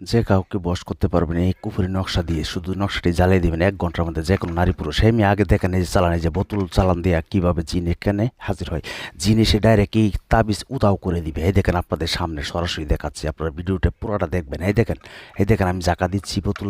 যে কাউকে বস করতে পারবেন, এই কুফুরি নকশা দিয়ে, শুধু নকশাটি জ্বালিয়ে দেবেন, এক ঘণ্টার মধ্যে যে কোনো নারী পুরুষ। আমি আগে দেখেন এই যে চালান যে বোতল চালান দিয়ে, কীভাবে জিন এখানে হাজির হয়। জিন এসে ডাইরেক্ট এই তাবিজ উদাও করে দিবে। এই দেখেন আপনাদের সামনে সরাসরি দেখাচ্ছি, আপনারা ভিডিওটা পুরোটা দেখবেন। এই দেখেন এই দেখেন আমি জাকা দিচ্ছি বোতল,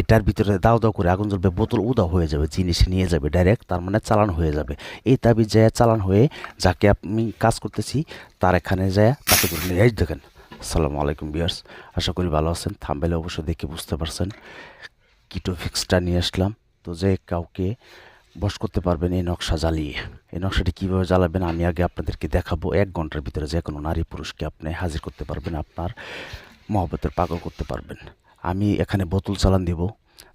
এটার ভিতরে দাও দাও করে আগুন জ্বলবে, বোতল উদাও হয়ে যাবে, জিন এসে নিয়ে যাবে ডাইরেক্ট তার মানে চালান হয়ে যাবে। এই তাবিজ যায় চালান হয়ে যাকে আমি কাজ করতেছি, তার এখানে যায় তাকে এই দেখেন আসসালামু আলাইকুম বিয়ার্স আশা করি ভালো আছেন। থাম্বেলে অবশ্যই দেখে বুঝতে পারছেন কিটো ফিক্সটা নিয়ে আসলাম। তো যে কাউকে বস করতে পারবেন এই নকশা জ্বালিয়ে। এই নকশাটি কীভাবে জ্বালাবেন আমি আগে আপনাদেরকে দেখাবো। এক ঘণ্টার ভিতরে যে কোনো নারী পুরুষকে আপনি হাজির করতে পারবেন, আপনার মহব্বতের পাগল করতে পারবেন। আমি এখানে বোতল চালান দিব,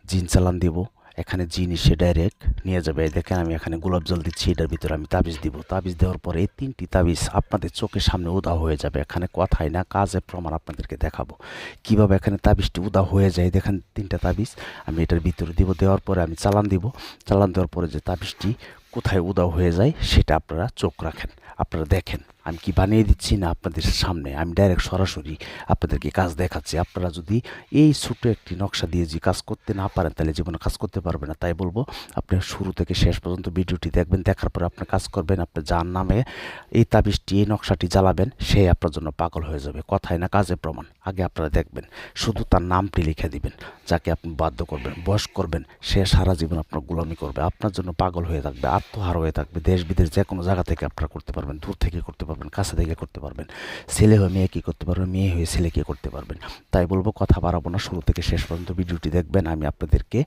জিন চালান দিব এখানে জিন এসে ডাইরেক্ট নিয়ে যাবে। দেখেন আমি এখানে গোলাপ জল দিচ্ছি, এটার ভিতরে আমি তাবিজ দিব। তাবিজ দেওয়ার পরে এই তিনটি তাবিজ আপনাদের চোখের সামনে উদা হয়ে যাবে। এখানে কথাই না কাজে প্রমাণ আপনাদেরকে দেখাবো। কীভাবে এখানে তাবিজটি উদা হয়ে যায়, দেখেন তিনটা তাবিজ। আমি এটার ভিতরে দিব, দেওয়ার পরে আমি চালান দিব। চালান দেওয়ার পরে যে তাবিজটি কোথায় উদাও হয়ে যায়, সেটা আপনারা চোখ রাখেন, আপনারা দেখেন। আমি কি বানিয়ে দিচ্ছি না আপনাদের সামনে? আমি ডাইরেক্ট সরাসরি আপনাদেরকে কাজ দেখাচ্ছি। আপনারা যদি এই ছোটো একটি নকশা দিয়ে যে কাজ করতে না পারেন, তাহলে জীবনে কাজ করতে পারবে না। তাই বলব, আপনি শুরু থেকে শেষ পর্যন্ত ভিডিওটি দেখবেন, দেখার পরে আপনি কাজ করবেন, আপনি যার নামে এই তাবিজটি, এই নকশাটি জ্বালাবেন, সে আপনার জন্য পাগল হয়ে যাবে। কথাই না কাজে প্রমাণ। আগে আপনারা দেখবেন, শুধু তার নামটি লিখে দিবেন, যাকে আপনি বাধ্য করবেন, বয়স করবেন, সে সারা জীবন আপনার গোলামি করবে, আপনার জন্য পাগল হয়ে থাকবে, আত্মহার হয়ে থাকবে দেশ বিদেশ যে কোনো জায়গা থেকে আপনারা করতে পারবেন, দূর থেকে করতে পারবেন, কাছে থেকে করতে পারবেন। ছেলে হয়ে মেয়ে কী করতে পারবেন মেয়ে হয়ে ছেলে কী করতে পারবেন তাই বলব, কথা বাড়াবো না। শুরু থেকে শেষ পর্যন্ত ভিডিওটি দেখবেন। আমি আপনাদেরকে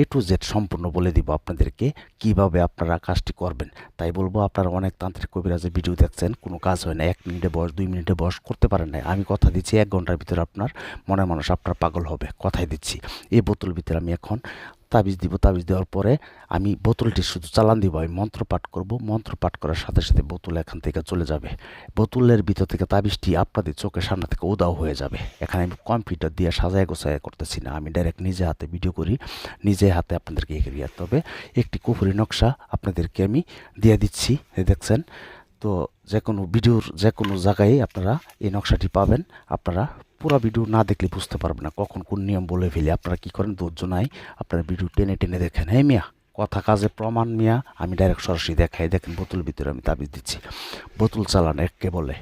এ টু জেড সম্পূর্ণ বলে দিব আপনাদেরকে কীভাবে আপনারা কাজটি করবেন। তাই বলব, আপনারা অনেক তান্ত্রিক কবিরাজের ভিডিও দেখছেন, কোনো কাজ হয় না। এক মিনিটে বয়স, দুই মিনিটে বয়স করতে পারেন না আমি কথা দিচ্ছি, এক ঘণ্টার ভিতরে আপনার মনে মানুষ আপনার পাগল হবে। কথাই দিচ্ছি। এই বোতল ভিতরে আমি এখন তাবিজ দিব, তাবিজ দেওয়ার পরে আমি বোতলটি শুধু চালান দিব, আমি মন্ত্র পাঠ করব। মন্ত্র পাঠ করার সাথে সাথে বোতল এখান থেকে চলে যাবে। বোতলের ভিতর থেকে তাবিজটি আপনাদের চোখের সামনে থেকে উদাও হয়ে যাবে। এখানে আমি কম্পিউটার দিয়ে সাজায় গোছায় করতেছি না। আমি ডাইরেক্ট নিজে হাতে ভিডিও করি, নিজে হাতে আপনাদেরকে এগিয়ে দিয়ে তবে একটি কুফুরি নকশা আপনাদেরকে আমি দিয়ে দিচ্ছি দেখছেন? তো যে কোনো ভিডিওর যে কোনো জায়গায় আপনারা এই নকশাটি পাবেন। আপনারা পুরো ভিডিও না দেখলে বুঝতে পারবেন না কখন কোন নিয়ম বলে ফেলি। আপনারা কী করেন? ধৈর্য নাই। আপনারা ভিডিও টেনে টেনে দেখেন। হ্যাঁ মিয়া, কথা কাজে প্রমাণ মিয়া। আমি ডাইরেক্ট সরাসরি দেখাই। দেখেন বোতল ভিতরে আমি তাবিজ দিচ্ছি। বোতল চালান এককে বলে।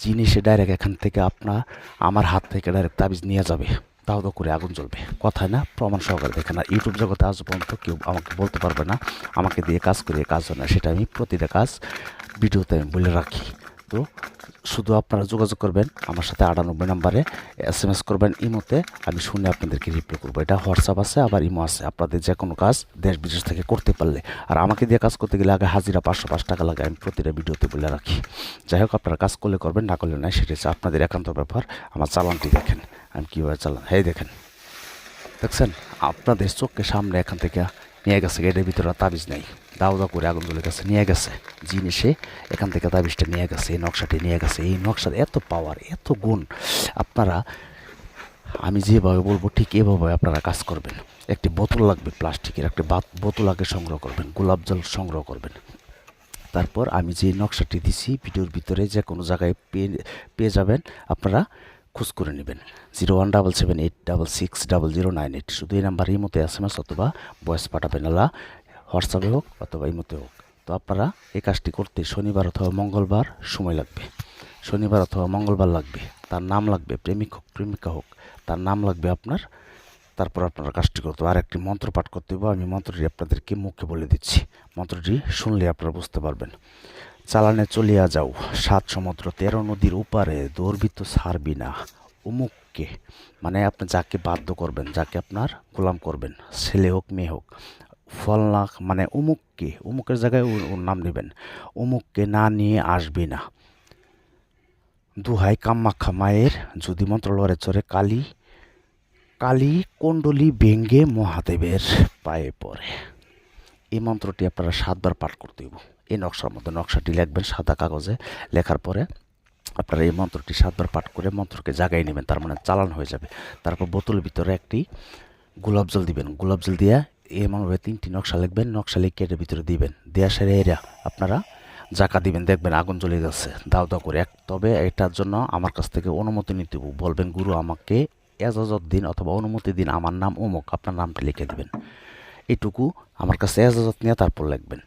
জিনিসে ডাইরেক্ট এখান থেকে আপনার আমার হাত থেকে ডাইরেক্ট তাবিজ নিয়ে যাবে। দাও দাও করে আগুন জ্বলবে। কথায় না, প্রমাণ সহকারে দেখেন। আর ইউটিউব জগতে আজ পর্যন্ত কেউ আমাকে বলতে পারবে না। আমাকে দিয়ে কাজ করে কাজ হয় না। সেটা আমি প্রতিটা কাজ ভিডিওতে আমি বলে রাখি। তো শুধু আপনারা যোগাযোগ করবেন আমার সাথে আটানব্বই নাম্বারে, এস এম এস করবেন ইমোতে, আমি শুনে আপনাদেরকে রিপ্লাই করব। এটা হোয়াটসঅ্যাপ আছে, আবার ইমো আছে। আপনাদের যে কোনো কাজ দেশ বিদেশ থেকে করতে পারলে। আর আমাকে দিয়ে কাজ করতে গেলে আগে হাজিরা পাঁচশো পাঁচ টাকা লাগে, আমি প্রতিটা ভিডিওতে বলে রাখি। যাই হোক, আপনারা কাজ করলে করবেন, না করলে নাই, সেটা হচ্ছে আপনাদের একান্ত ব্যাপার। আমার চালানটি দেখেন, আমি কীভাবে চালান হ্যাঁ দেখেন। দেখছেন? আপনাদের চোখকে সামনে এখান থেকে নিয়ে গেছে এটার ভিতরে তাবিজ নেই। দাও দাও করে আগুন জ্বলে গেছে, নিয়ে গেছে। জিনিসে এখান থেকে তাবিজটা নিয়ে গেছে, এই নকশাটি নিয়ে গেছে, এই নকশার এত পাওয়ার এত গুণ। আপনারা, আমি যেভাবে বলব ঠিক এভাবে আপনারা কাজ করবেন। একটি বোতল লাগবে প্লাস্টিকের, একটি বাত- বোতল আগে সংগ্রহ করবেন, গোলাপ জল সংগ্রহ করবেন। তারপর আমি যে নকশাটি দিছি, ভিডিওর ভিতরে যে কোনো জায়গায় পেয়ে পেয়ে যাবেন, আপনারা খোঁজ করে নেবেন। Zero one double seven eight double six double zero nine eight, শুধু এই নাম্বার এই মতো এস এম এস অথবা ভয়েস পাঠাবেন। আলা হোয়াটসঅ্যাপে হোক অথবা এই মতো হোক। তো আপনারা এই কাজটি করতে শনিবার অথবা মঙ্গলবার সময় লাগবে। শনিবার অথবা মঙ্গলবার লাগবে। তার নাম লাগবে প্রেমিক হোক, প্রেমিকা হোক, তার নাম লাগবে আপনার। তারপর আপনারা কাজটি করতে হবে। আর একটি মন্ত্র পাঠ করতে হবে। আমি মন্ত্রটি আপনাদেরকে মুখে বলে দিচ্ছি। মন্ত্রটি শুনলে আপনারা বুঝতে পারবেন। চালানে চলিয়া যাও। সাত সমুদ্র তেরো নদীর উপারে দৌড়বিত ছাড়বি না। অমুককে মানে আপনি যাকে বাধ্য করবেন, যাকে আপনার গোলাম করবেন, ছেলে হোক, মেয়ে হোক ফলনা মানে অমুককে, অমুকের জায়গায় ওর নাম নেবেন। অমুককে না নিয়ে আসবি না। দুহাই কাম্মাখা মায়ের, যদি মন্ত্রলয়ে চড়ে কালী কালী কুণ্ডলী ভেঙ্গে মহাদেবের পায়ে পড়ে। এই মন্ত্রটি আপনারা সাতবার পাঠ করতে হইব। এই নকশার মধ্যে নকশাটি লিখবেন সাদা কাগজে। লেখার পরে আপনারা এই মন্ত্রটি সাতবার পাঠ করে মন্ত্রকে জাগাই নেবেন, তার মানে চালান হয়ে যাবে। তারপর বোতলের ভিতরে একটি গোলাপ জল দিবেন। গোলাপ জল দিয়ে এমনভাবে তিনটি নকশা লিখবেন, নকশা লিখে এটার ভিতরে দিবেন। দেয়া সেরে এরা, আপনারা জাকা দিবেন, দেখবেন আগুন জ্বলে যাচ্ছে। দাও দাও করে এক, তবে এটার জন্য আমার কাছ থেকে অনুমতি নিতে বলবেন, গুরু আমাকে এজাজত দিন অথবা অনুমতি দিন। আমার নাম অমুক, আপনার নামটা লিখে দেবেন। এটুকু আমার কাছে এজাজত নিয়ে তারপর লিখবেন।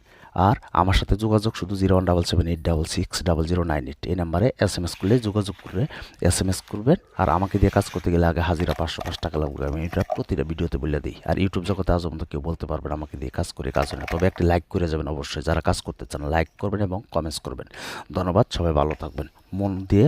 আর আমার সাথে যোগাযোগ শুধু zero one double seven eight double six double zero nine eight. এই নাম্বারে এস এম এস করলে, যোগাযোগ করে এস এম এস করবেন আর আমাকে দিয়ে কাজ করতে গেলে আগে হাজিরা পাঁচশো পাঁচ টাকা লাগবে। আমি এটা প্রতিটা ভিডিওতে বলে দিই। আর ইউটিউব জগতে আজ পর্যন্ত কেউ বলতে পারবেন আমাকে দিয়ে কাজ করে কাজ না। তবে একটি লাইক করে যাবেন অবশ্যই। যারা কাজ করতে চান লাইক করবেন এবং কমেন্টস করবেন। ধন্যবাদ, সবাই ভালো থাকবেন। মন দিয়ে